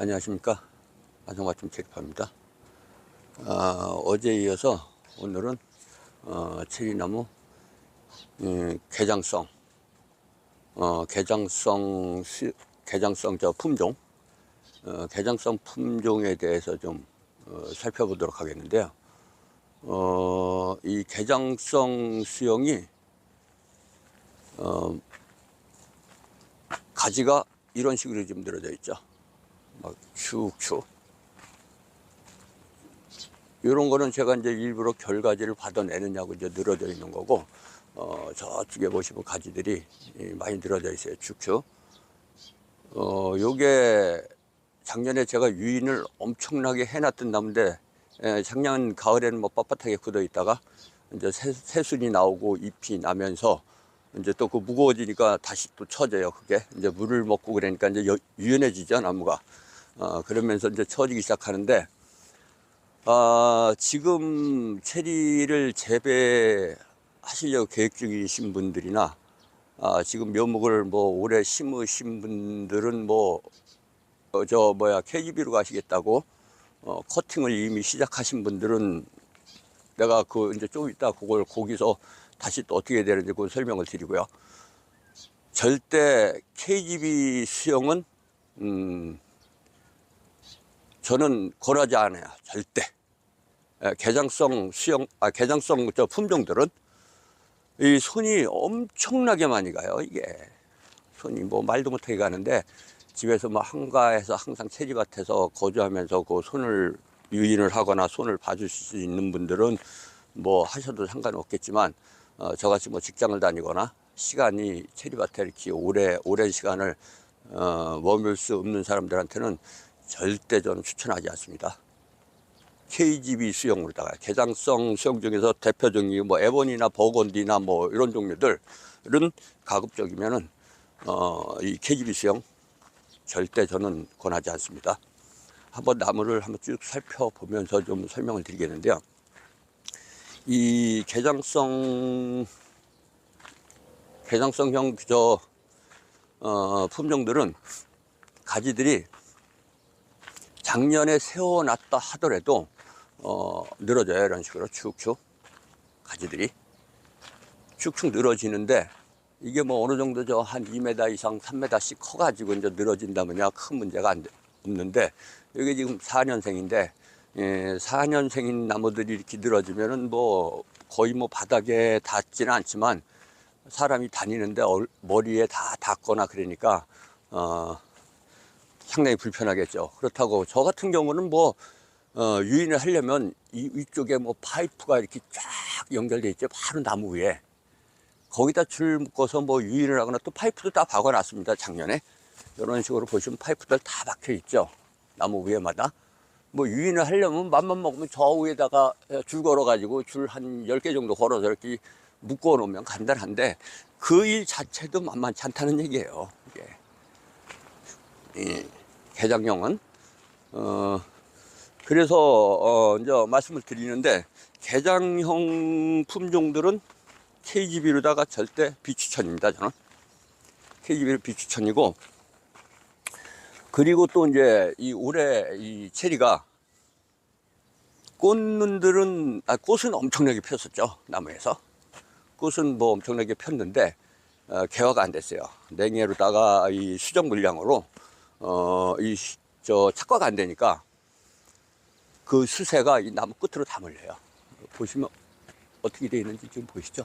안녕하십니까? 안성맞춤 체리파입니다. 아, 어제 이어서 오늘은 어, 체리나무 음, 개장성 어, 개장성 시- 개장성 저 품종 어, 개장성 품종에 대해서 좀 어, 살펴보도록 하겠는데요. 어, 이 개장성 수영이 어, 가지가 이런 식으로 좀 늘어져 있죠 막 축축. 이런 거는 제가 이제 일부러 결가지를 받아내느냐고 이제 늘어져 있는 거고, 어, 저쪽에 보시면 가지들이 이 많이 늘어져 있어요. 축축. 어, 요게 작년에 제가 유인을 엄청나게 해놨던 나무인데, 에, 작년 가을에는 뭐 빳빳하게 굳어 있다가 이제 새, 새순이 나오고 잎이 나면서 이제 또 그 무거워지니까 다시 또 처져요. 그게 이제 물을 먹고 그러니까 이제 여- 유연해지죠 나무가. 어, 그러면서 이제 처지기 시작하는데, 아, 지금 체리를 재배하시려고 계획 중이신 분들이나, 아, 지금 묘목을 뭐 올해 심으신 분들은 뭐, 어, 저 뭐야, KGB로 가시겠다고, 어, 커팅을 이미 시작하신 분들은 내가 그 이제 좀 이따 그걸 거기서 다시 또 어떻게 되는지 그 설명을 드리고요. 절대 KGB 수영은, 음, 저는 권하지 않아요. 절대. 예, 개장성 수영, 아, 개장성 저 품종들은 이 손이 엄청나게 많이 가요. 이게 손이 뭐 말도 못하게 가는데 집에서 뭐 한가해서 항상 체리밭에서 거주하면서 그 손을 유인을 하거나 손을 봐줄 수 있는 분들은 뭐 하셔도 상관없겠지만 어, 저같이 뭐 직장을 다니거나 시간이 체리밭에 이렇게 오래 오랜 시간을 어, 머물 수 없는 사람들한테는 절대 저는 추천하지 않습니다. KGB 수영으로다가 개장성 수영 중에서 대표적인 뭐 에본이나 버건디나 뭐 이런 종류들은 가급적이면은 어, 이 KGB 수영 절대 저는 권하지 않습니다. 한번 나무를 한번 쭉 살펴보면서 좀 설명을 드리겠는데요. 이 개장성 개장성형 저 어, 품종들은 가지들이 작년에 세워놨다 하더라도 어, 늘어져요. 이런 식으로 축축 가지들이. 축축 늘어지는데 이게 뭐 어느 정도 저 한 2m 이상 3m씩 커가지고 이제 늘어진다면야 큰 문제가 안 돼- 없는데 여기 지금 4년생인데 예, 4년생인 나무들이 이렇게 늘어지면은 뭐 거의 뭐 바닥에 닿지는 않지만 사람이 다니는데 얼- 머리에 다 닿거나 그러니까 어, 상당히 불편하겠죠. 그렇다고 저 같은 경우는 뭐 어, 유인을 하려면 이 위쪽에 뭐 파이프가 이렇게 쫙 연결돼 있죠. 바로 나무 위에 거기다 줄 묶어서 뭐 유인을 하거나 또 파이프도 다 박아놨습니다. 작년에 이런 식으로 보시면 파이프들 다 박혀 있죠. 나무 위에마다 뭐 유인을 하려면 맘만 먹으면 저 위에다가 줄 걸어가지고 줄한 10개 정도 걸어서 이렇게 묶어 놓으면 간단한데 그 일 자체도 만만치 않다는 얘기예요. 이게. 이 개장형은 어 그래서 어 이제 말씀을 드리는데 개장형 품종들은 KGB로다가 절대 비추천입니다. 저는 KGB 비추천이고 그리고 또 이제 이 올해 이 체리가 꽃눈들은 아 꽃은 엄청나게 폈었죠 나무에서 꽃은 뭐 엄청나게 폈는데 어, 개화가 안 됐어요. 냉해로다가 이 수정 물량으로 어, 이 저 착과가 안 되니까 그 수세가 이 나무 끝으로 다 몰려요. 보시면 어떻게 되어 있는지 지금 보이시죠?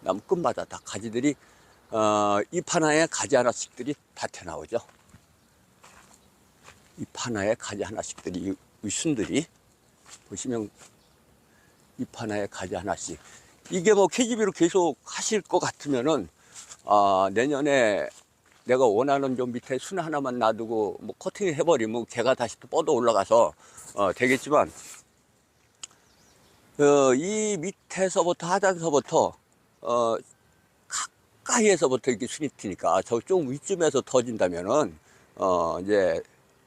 나무 끝마다 다 가지들이 어, 잎 하나에 가지 하나씩들이 다 튀어나오죠. 잎 하나에 가지 하나씩들이 이, 이 순들이 보시면 잎 하나에 가지 하나씩 이게 뭐 KGB로 계속 하실 것 같으면은 아, 내년에 내가 원하는 좀 밑에 순 하나만 놔두고 뭐 커팅 해버리면 걔가 다시 또 뻗어 올라가서 어, 되겠지만 어, 이 밑에서부터 하단서부터 어, 가까이에서부터 이렇게 순이 튀니까 저쪽 위쯤에서 터진다면은 어, 이제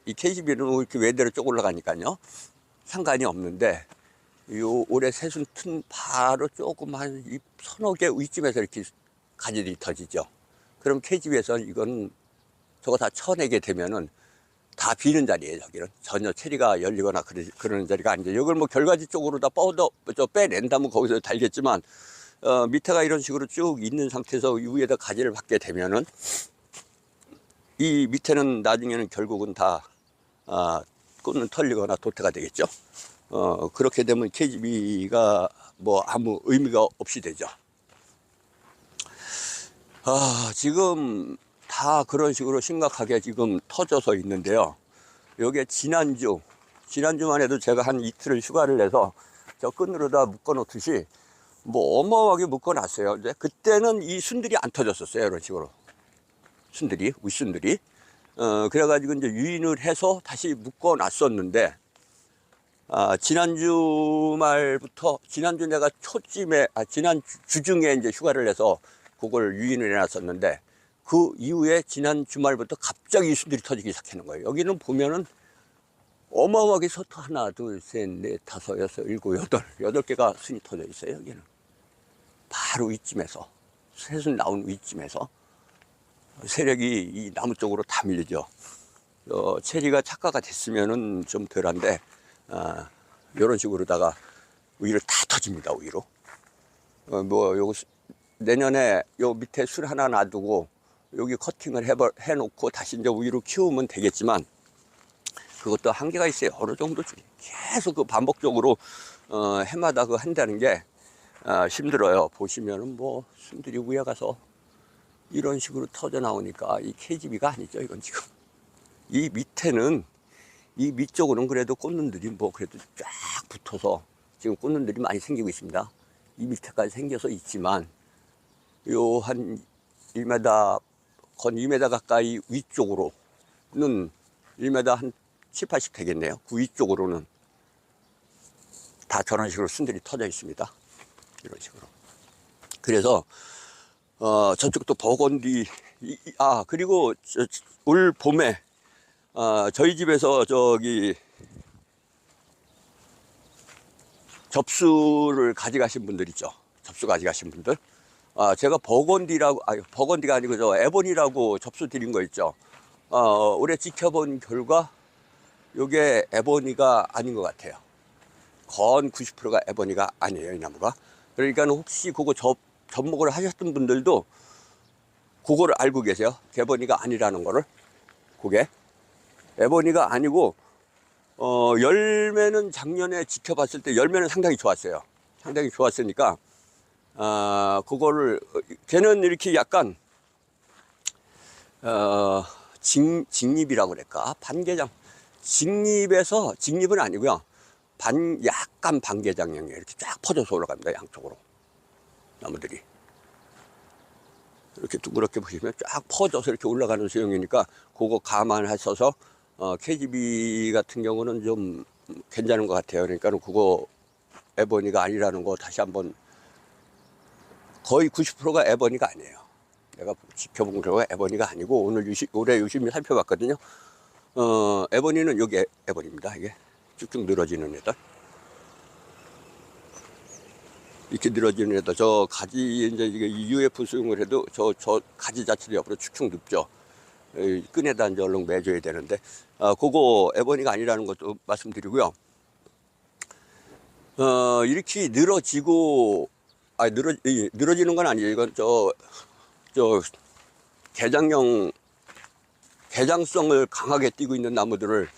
이 KGB는 이렇게 외대로 쭉 올라가니까요 상관이 없는데 요 올해 새순 튼 바로 조금 한이 서너 개 위쯤에서 이렇게 가지들이 터지죠. 그럼 KGB에서 이건 저거 다 쳐내게 되면은 다 비는 자리예요, 여기는. 전혀 체리가 열리거나 그러, 그러는 자리가 아니죠. 이걸 뭐 결과지 쪽으로 다 뻗어, 저 빼낸다면 거기서 달겠지만, 어, 밑에가 이런 식으로 쭉 있는 상태에서 위에다 가지를 받게 되면은, 이 밑에는 나중에는 결국은 다, 아, 꽃은 털리거나 도태가 되겠죠. 어, 그렇게 되면 KGB가 뭐 아무 의미가 없이 되죠. 아, 지금 다 그런 식으로 심각하게 지금 터져서 있는데요. 요게 지난주, 지난주만 해도 제가 한 이틀을 휴가를 내서 저 끈으로다 묶어 놓듯이 뭐 어마어마하게 묶어 놨어요. 근데 그때는 이 순들이 안 터졌었어요. 이런 식으로. 순들이, 윗순들이. 어, 그래가지고 이제 유인을 해서 다시 묶어 놨었는데, 아, 지난주 말부터, 지난주 내가 초쯤에, 아, 지난 주- 주중에 이제 휴가를 내서 그걸 유인을 해놨었는데, 그 이후에 지난 주말부터 갑자기 순들이 터지기 시작하는 거예요. 여기는 보면은 어마어마하게 서터 하나, 둘, 셋, 넷, 다섯, 여섯, 일곱, 여덟, 여덟 개가 순이 터져 있어요, 여기는. 바로 위쯤에서, 새순 나온 위쯤에서. 세력이 이 나무 쪽으로 다 밀리죠. 어, 체리가 착화가 됐으면은 좀 덜한데, 아, 이런 식으로다가 위를 다 터집니다, 위로. 어, 뭐, 요거, 수- 내년에 요 밑에 술 하나 놔두고, 여기 커팅을 해버, 해놓고 다시 이제 위로 키우면 되겠지만, 그것도 한계가 있어요. 어느 정도 계속 그 반복적으로, 어, 해마다 그 한다는 게, 아, 힘들어요. 보시면은 뭐, 순들이 위에 가서 이런 식으로 터져 나오니까 이 KGB가 아니죠, 이건 지금. 이 밑에는, 이 밑쪽으로는 그래도 꽃눈들이 뭐 그래도 쫙 붙어서 지금 꽃눈들이 많이 생기고 있습니다. 이 밑에까지 생겨서 있지만, 요 한 1m, 건 2m 가까이 위쪽으로는 1m 한 7, 80 되겠네요. 그 위쪽으로는 다 저런 식으로 순들이 터져 있습니다. 이런 식으로. 그래서 어, 저쪽도 버건디, 아, 그리고 저- 올 봄에, 아, 저희 집에서 저기, 접수를 가져가신 분들 있죠. 접수 가져가신 분들. 아, 제가 버건디라고, 아, 버건디가 아니고 저 에본이라고 접수 드린 거 있죠. 어, 올해 지켜본 결과, 요게 에보니가 아닌 것 같아요. 건 90%가 에보니가 아니에요, 이 나무가. 그러니까 혹시 그거 접, 접목을 하셨던 분들도 그거를 알고 계세요. 개보니가 아니라는 거를. 그게. 에보니가 아니고, 어, 열매는 작년에 지켜봤을 때 열매는 상당히 좋았어요. 상당히 좋았으니까, 아, 그거를, 어, 걔는 이렇게 약간, 어, 직, 직립이라고 그럴까? 반개장. 직립에서, 직립은 아니고요. 반, 약간 반개장형이에요. 이렇게 쫙 퍼져서 올라갑니다. 양쪽으로. 나무들이. 이렇게 둥그렇게 보시면 쫙 퍼져서 이렇게 올라가는 수영이니까 그거 감안하셔서 어, KGB 같은 경우는 좀 괜찮은 것 같아요. 그러니까 그거 에버니가 아니라는 거 다시 한번 거의 90%가 에버니가 아니에요. 내가 지켜본 결과 에버니가 아니고 오늘 유시, 올해 유심히 살펴봤거든요. 어, 에버니는 여기 에- 에버니입니다. 이게 쭉쭉 늘어지는 애들. 이렇게 늘어지는 애들. 저 가지, 이제 이게 UF 수용을 해도 저, 저 가지 자체도 옆으로 축축 눕죠. 이 끈에다 이제 얼른 매줘야 되는데, 아, 그거 에버니가 아니라는 것도 말씀드리고요. 어, 이렇게 늘어지고, 아, 늘어, 이, 늘어지는 건 아니에요. 이건 저, 저, 개장형, 개장성을 강하게 띠고 있는 나무들을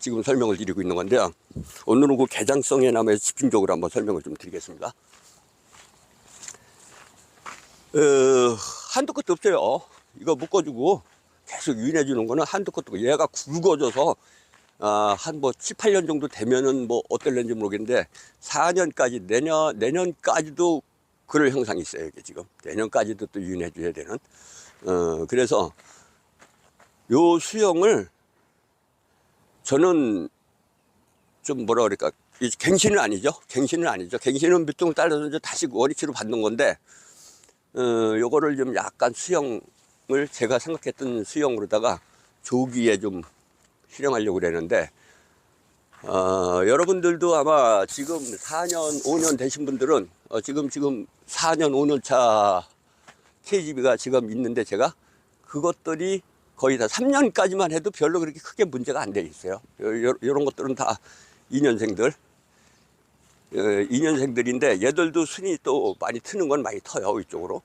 지금 설명을 드리고 있는 건데요. 오늘은 그 개장성의 나무에 집중적으로 한번 설명을 좀 드리겠습니다. 어, 한도 끝도 없어요. 이거 묶어주고 계속 유인해 주는 거는 한도 끝도 얘가 굵어져서 아, 한뭐 7, 8년 정도 되면은 뭐 어떨는지 모르겠는데 4년까지 내년 내년까지도 그럴 형상이 있어요. 이게 지금 내년까지도 또 유인해 줘야 되는. 어, 그래서 요 수영을 저는 좀 뭐라 그럴까 이 갱신은 아니죠. 갱신은 아니죠. 갱신은 밑둥을 따라서 이제 다시 원위치로 받는 건데 어, 요거를 좀 약간 수영을 제가 생각했던 수영으로다가 조기에 좀 실행하려고 그랬는데 어, 여러분들도 아마 지금 4년, 5년 되신 분들은 어, 지금 지금 4년, 5년 차 KGB가 지금 있는데 제가 그것들이 거의 다 3년까지만 해도 별로 그렇게 크게 문제가 안 돼 있어요. 이런 것들은 다 2년생들. 2년생들인데 얘들도 순이 또 많이 트는 건 많이 터요 이쪽으로.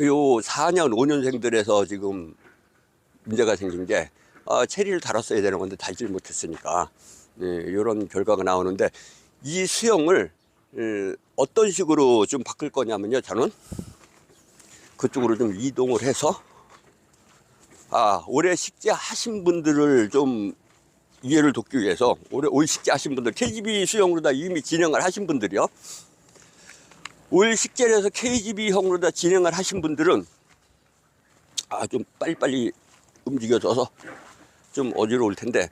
요 4년 5년생들에서 지금 문제가 생긴 게 아, 체리를 달았어야 되는 건데 달질 못했으니까. 예, 이런 결과가 나오는데 이 수영을 예, 어떤 식으로 좀 바꿀 거냐면요 저는 그쪽으로 좀 이동을 해서 아 올해 식재 하신 분들을 좀 이해를 돕기 위해서 올해 올 식재 하신 분들 KGB 수영으로 다 이미 진행을 하신 분들이요. 올 식재를 해서 KGB 형으로 다 진행을 하신 분들은 아 좀 빨리빨리 움직여줘서 좀 어지러울 텐데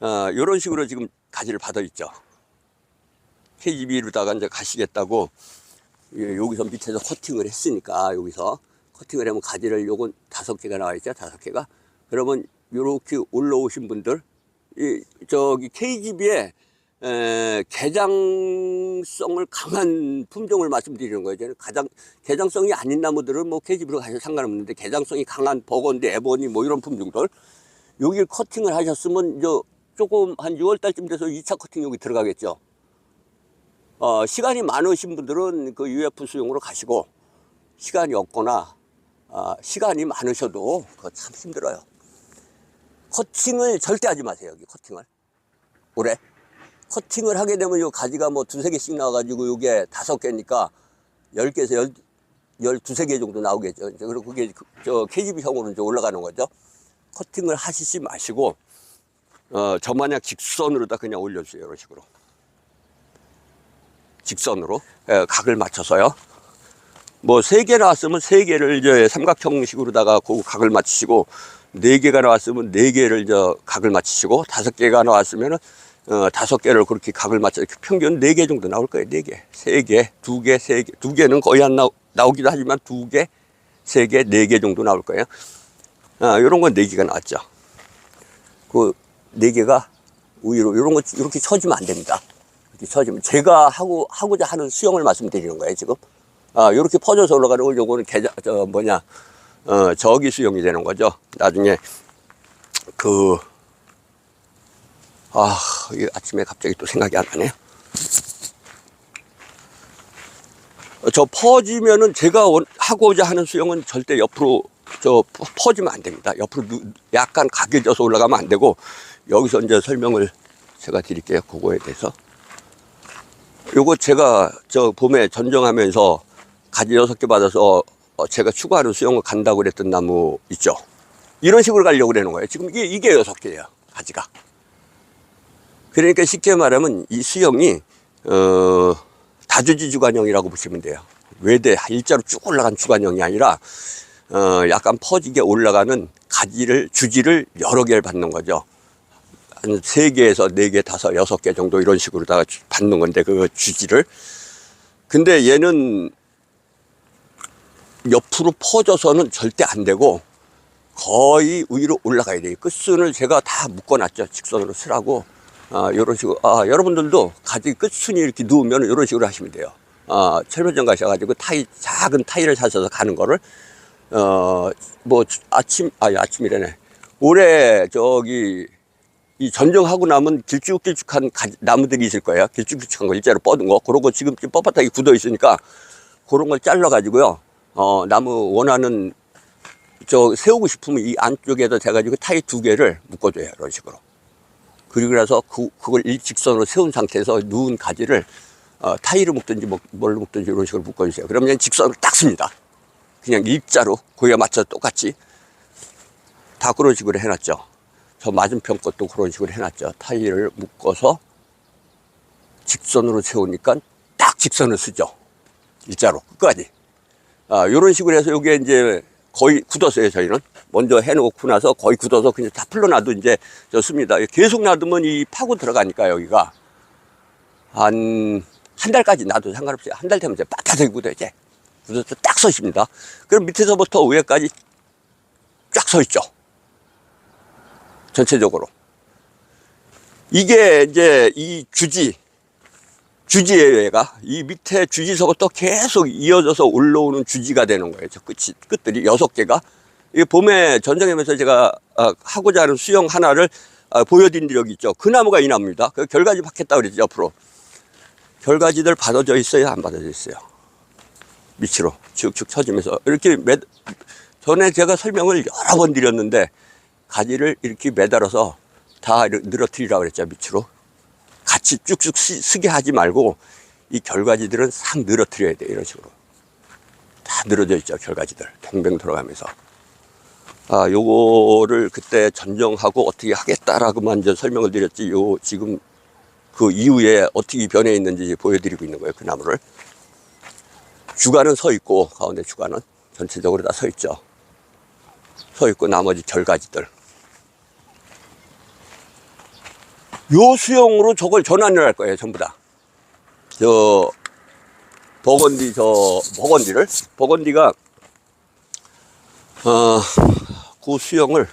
아, 이런 식으로 지금 가지를 받아 있죠. KGB로다가 이제 가시겠다고 예, 여기서 밑에서 커팅을 했으니까 여기서 커팅을 하면 가지를 요건 다섯 개가 나와 있죠. 다섯 개가 그러면 요렇게 올라오신 분들 이 저기 KGB에 에, 개장성을 강한 품종을 말씀드리는 거예요. 저는 가장 개장성이 아닌 나무들은 뭐 KGB로 가셔도 상관없는데 개장성이 강한 버건디, 에버니 뭐 이런 품종들 여기 커팅을 하셨으면 저 조금 한 6월 달쯤 돼서 2차 커팅 여기 들어가겠죠. 어, 시간이 많으신 분들은 그 UF 수용으로 가시고 시간이 없거나 아, 시간이 많으셔도 그거 참 힘들어요. 커팅을 절대 하지 마세요. 여기 커팅을 올해 커팅을 하게 되면 요 가지가 뭐 두세 개씩 나와가지고 요게 다섯 개니까 열 개에서 열, 열 두세 개 정도 나오겠죠. 그리고 그게 그- 저 KGB형으로 이제 올라가는 거죠. 커팅을 하시지 마시고, 어, 저 만약 직선으로다 그냥 올려주세요. 이런 식으로. 직선으로. 예, 각을 맞춰서요. 뭐 세 개 나왔으면 세 개를 이제 삼각 형식으로다가 그 각을 맞추시고 네 개가 나왔으면 네 개를 저 각을 맞추시고 다섯 개가 나왔으면은 어 다섯 개를 그렇게 각을 맞춰 평균 네 개 정도 나올 거예요 네 개, 세 개, 두 개, 세 개, 두 개는 거의 안 나오, 나오기도 하지만 두 개, 세 개, 네 개 정도 나올 거예요. 아 이런 건네 개가 나왔죠. 그네 개가 우위로 이런 거 이렇게 쳐주면 안 됩니다. 이렇게 쳐주면 제가 하고 하고자 하는 수영을 말씀드리는 거예요 지금. 아, 요렇게 퍼져서 올라가는 걸 요거는 계좌, 저, 뭐냐, 어, 저기 수용이 되는 거죠. 나중에, 그, 아, 아침에 갑자기 또 생각이 안 나네요. 어, 저 퍼지면은 제가 원- 하고자 하는 수영은 절대 옆으로 저 퍼- 퍼지면 안 됩니다. 옆으로 누- 약간 각해져서 올라가면 안 되고, 여기서 이제 설명을 제가 드릴게요. 그거에 대해서. 요거 제가 저 봄에 전정하면서 가지 여섯 개 받아서 어, 제가 추가하는 수영을 간다고 그랬던 나무 있죠. 이런 식으로 가려고 그러는 거예요. 지금 이게, 이게 여섯 개예요. 가지가. 그러니까 쉽게 말하면 이 수영이, 어, 다주지 주관형이라고 보시면 돼요. 외대 일자로 쭉 올라간 주관형이 아니라, 어, 약간 퍼지게 올라가는 가지를, 주지를 여러 개를 받는 거죠. 한 세 개에서 네 개, 다섯, 여섯 개 정도 이런 식으로다가 주- 받는 건데, 그 주지를. 근데 얘는 옆으로 퍼져서는 절대 안 되고 거의 위로 올라가야 돼요. 끝순을 제가 다 묶어놨죠. 직선으로 쓰라고. 아, 이런 식으로. 아, 여러분들도 가지 끝순이 이렇게 누우면 이런 식으로 하시면 돼요. 아, 철물점 가셔가지고 타이, 작은 타이를 사셔서 가는 거를, 어, 뭐, 아침, 아, 아침이래네. 올해 저기, 이 전정하고 나면 길쭉길쭉한 가지- 나무들이 있을 거예요. 길쭉길쭉한 거 일자로 뻗은 거. 그런 거 지금 좀 뻣뻣하게 굳어 있으니까 그런 걸 잘라가지고요. 어, 나무 원하는 저 세우고 싶으면 이 안쪽에다 대가지고 타이 두 개를 묶어줘요. 이런 식으로. 그리고 나서 그, 그걸 일직선으로 세운 상태에서 누운 가지를 어, 타이를 묶든지 뭐, 뭘로 묶든지 이런 식으로 묶어주세요. 그러면 직선으로 딱 씁니다. 그냥 일자로 거기에 맞춰 똑같이 다 그런 식으로 해놨죠. 저 맞은편 것도 그런 식으로 해놨죠. 타이를 묶어서 직선으로 세우니까 딱 직선을 쓰죠. 일자로 끝까지. 아, 요런 식으로 해서 여기에 이제 거의 굳었어요, 저희는. 먼저 해놓고 나서 거의 굳어서 그냥 다 풀러놔도 이제 저 씁니다. 계속 놔두면 이 파고 들어가니까 여기가 한, 한 달까지 놔도 상관없어요. 한 달 되면 이제 빳빳하게 굳어, 이제. 굳어서 딱 서십니다. 그럼 밑에서부터 위에까지 쫙 서 있죠. 전체적으로. 이게 이제 이 주지, 주지예요, 얘가. 이 밑에 주지서부터 계속 이어져서 올라오는 주지가 되는 거예요. 저 끝이, 끝들이 여섯 개가 이 봄에 전쟁하면서 제가 어, 하고자 하는 수영 하나를 어, 보여드린 적이 있죠. 그 나무가 이 나무입니다. 그 결가지 받겠다 그랬죠, 옆으로. 결가지들 받아져 있어요, 안 받아져 있어요? 밑으로 쭉쭉 쳐지면서 이렇게 매, 전에 제가 설명을 여러 번 드렸는데 가지를 이렇게 매달아서 다 늘어뜨리라고 그랬죠, 밑으로. 같이 쭉쭉 쓰, 쓰게 하지 말고 이 결가지들은 싹 늘어뜨려야 돼, 이런 식으로. 다 늘어져 있죠, 결가지들. 뱅뱅 돌아가면서. 아, 요거를 그때 전정하고 어떻게 하겠다라고만 이제 설명을 드렸지, 요, 지금 그 이후에 어떻게 변해 있는지 보여드리고 있는 거예요, 그 나무를. 주가는 서 있고, 가운데 주가는 전체적으로 다 서 있죠. 서 있고, 나머지 결가지들. 요 수영으로 저걸 전환을 할 거예요, 전부 다. 저, 버건디, 저, 버건디를, 버건디가, 어, 그 수영을,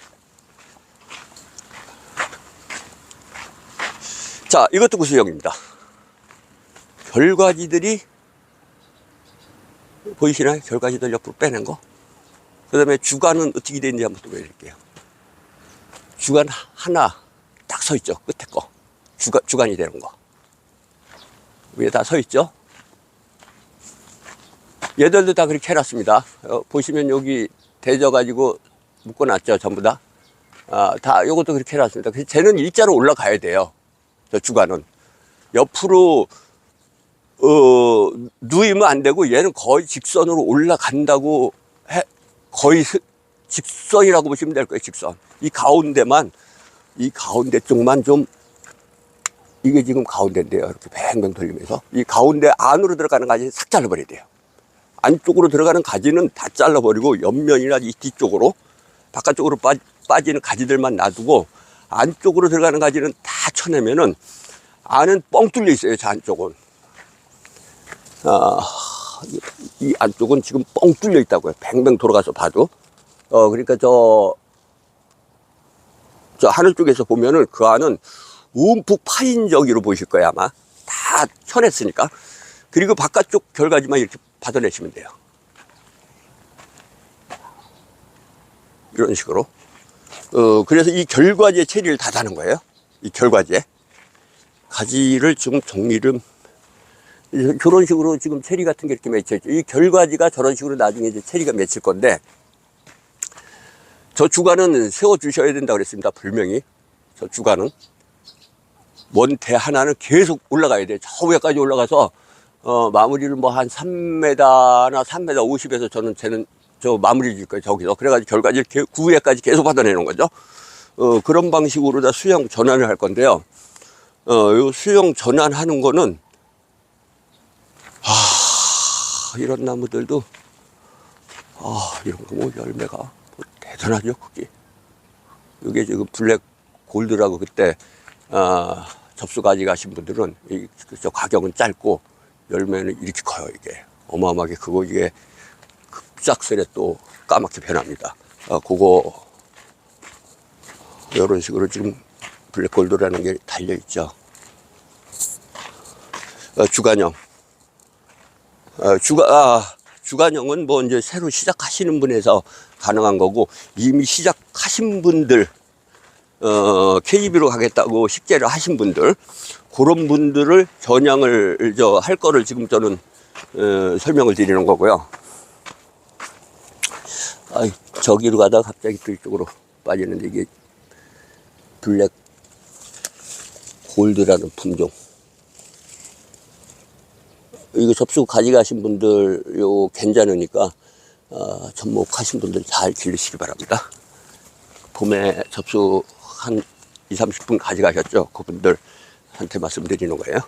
자, 이것도 그 수영입니다. 결과지들이, 보이시나요? 결과지들 옆으로 빼낸 거? 그 다음에 주관은 어떻게 되는지 한번 또 보여드릴게요. 주관 하나 딱 서 있죠. 끝에 거. 주관, 주관이 되는 거. 위에 다 서 있죠. 얘들도 다 그렇게 해놨습니다. 어, 보시면 여기 대져가지고 묶어놨죠. 전부 다. 아, 다 요것도 그렇게 해놨습니다. 그래서 쟤는 일자로 올라가야 돼요. 저 주관은. 옆으로 어, 누이면 안 되고 얘는 거의 직선으로 올라간다고 해, 거의 스- 직선이라고 보시면 될 거예요, 직선. 이 가운데만, 이 가운데 쪽만 좀, 이게 지금 가운데인데요. 이렇게 뱅뱅 돌리면서. 이 가운데 안으로 들어가는 가지 싹 잘라버려야 돼요. 안쪽으로 들어가는 가지는 다 잘라버리고 옆면이나 이 뒤쪽으로 바깥쪽으로 빠, 빠지는 가지들만 놔두고 안쪽으로 들어가는 가지는 다 쳐내면은 안은 뻥 뚫려 있어요, 저 안쪽은. 아, 이- 이 안쪽은 지금 뻥 뚫려 있다고요. 뱅뱅 돌아가서 봐도. 어, 그러니까 저, 저 하늘 쪽에서 보면은 그 안은 움푹 파인 저기로 보이실 거예요, 아마. 다 쳐냈으니까. 그리고 바깥쪽 결과지만 이렇게 받아내시면 돼요. 이런 식으로. 어, 그래서 이 결과지에 체리를 다 다는 거예요. 이 결과지에. 가지를 지금 정리를 저런 식으로 지금 체리 같은 게 이렇게 맺혀 있죠. 이 결과지가 저런 식으로 나중에 이제 체리가 맺힐 건데, 저 주간은 세워 주셔야 된다고 그랬습니다. 분명히. 저 주간은. 원대 하나는 계속 올라가야 돼요. 저 위에까지 올라가서, 어, 마무리를 뭐 한 3m나 3m 50에서 저는 쟤는 저 마무리 질 거예요. 저기서. 그래가지고 결과지를 개- 그 위에까지 계속 받아내는 거죠. 어, 그런 방식으로 다 수영 전환을 할 건데요. 어, 요 수영 전환하는 거는 아, 이런 나무들도 아 이런 거 뭐 열매가 뭐 대단하죠 그게. 이게 지금 블랙 골드라고 그때 아, 접수 가져가신 분들은 이, 저 가격은 짧고 열매는 이렇게 커요 이게. 어마어마하게 크고 이게 급작스레 또 까맣게 변합니다. 아, 그거 이런 식으로 지금 블랙 골드라는 게 달려 있죠. 어, 주간형 어, 주가, 아, 주간형은 뭐 이제 새로 시작하시는 분에서 가능한 거고, 이미 시작하신 분들, 어, KB로 가겠다고 식재를 하신 분들, 그런 분들을 전향을, 저, 할 거를 지금 저는, 어, 설명을 드리는 거고요. 아 저기로 가다가 갑자기 또 이쪽으로 빠지는데 이게 블랙 골드라는 품종. 이거 접수 가져가신 분들 요 괜찮으니까 어, 접목하신 분들 잘 기르시기 바랍니다. 봄에 접수 한 2, 30분 가져가셨죠? 그분들한테 말씀드리는 거예요.